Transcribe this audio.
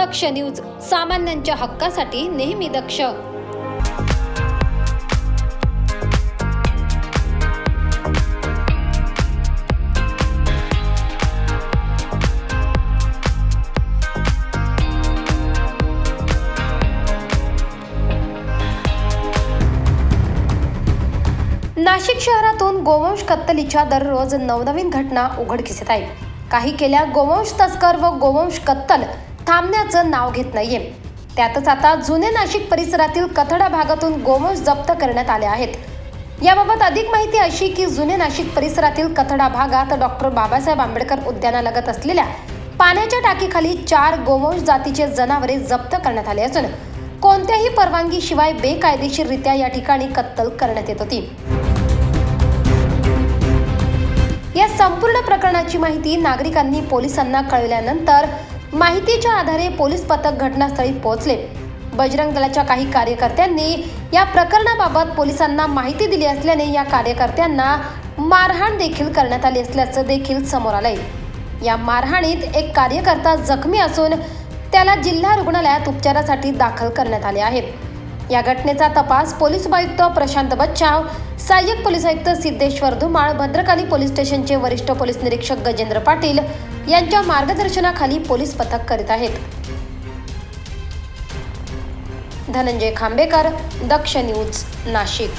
दक्ष news सामान्यांच्या हक्कासाठी नेहमी दक्ष. नाशिक शहरातून गोवंश कत्तलीच्या दररोज नवनवीन घटना उघडकीस येत आहे काही केल्या गोवंश तस्कर व गोवंश कत्तल थांबण्याचं नाव घेत नाहीये. त्यातच आता जुने नाशिक परिसरातील कथडा भागातून गोवंश जप्त करण्यात आले आहेत. याबाबत अधिक माहिती अशी की जुने नाशिक परिसरातील कथडा भागात डॉक्टर बाबासाहेब आंबेडकर उद्यानालगत असलेल्या पाण्याच्या टाकीखाली चार गोवंश जातीचे जनावरे जप्त करण्यात आले असून कोणत्याही परवानगीशिवाय बेकायदेशीररित्या या ठिकाणी कत्तल करण्यात येत होती. या संपूर्ण प्रकरणाची माहिती नागरिकांनी पोलिसांना कळविल्यानंतर माहितीच्या आधारे पोलीस पथक घटनास्थळी पोहोचले. बजरंग दलाच्या काही कार्यकर्त्यांनी या प्रकरणाबाबत पोलिसांना माहिती दिली असल्याने या कार्यकर्त्यांना मारहाण देखील करण्यात आली असल्याचं देखील समोर आलंय. या मारहाणीत एक कार्यकर्ता जखमी असून त्याला जिल्हा रुग्णालयात उपचारासाठी दाखल करण्यात आले आहे. या घटनेचा तपास पोलीस उपायुक्त प्रशांत बच्चाव सहाय्यक पोलीस आयुक्त सिद्धेश्वर धुमाळ भद्रकाली पोलीस स्टेशनचे वरिष्ठ पोलीस निरीक्षक गजेंद्र पाटील यांच्या मार्गदर्शनाखाली पोलीस पथक करीत आहेत. धनंजय खांबेकर दक्ष न्यूज नाशिक.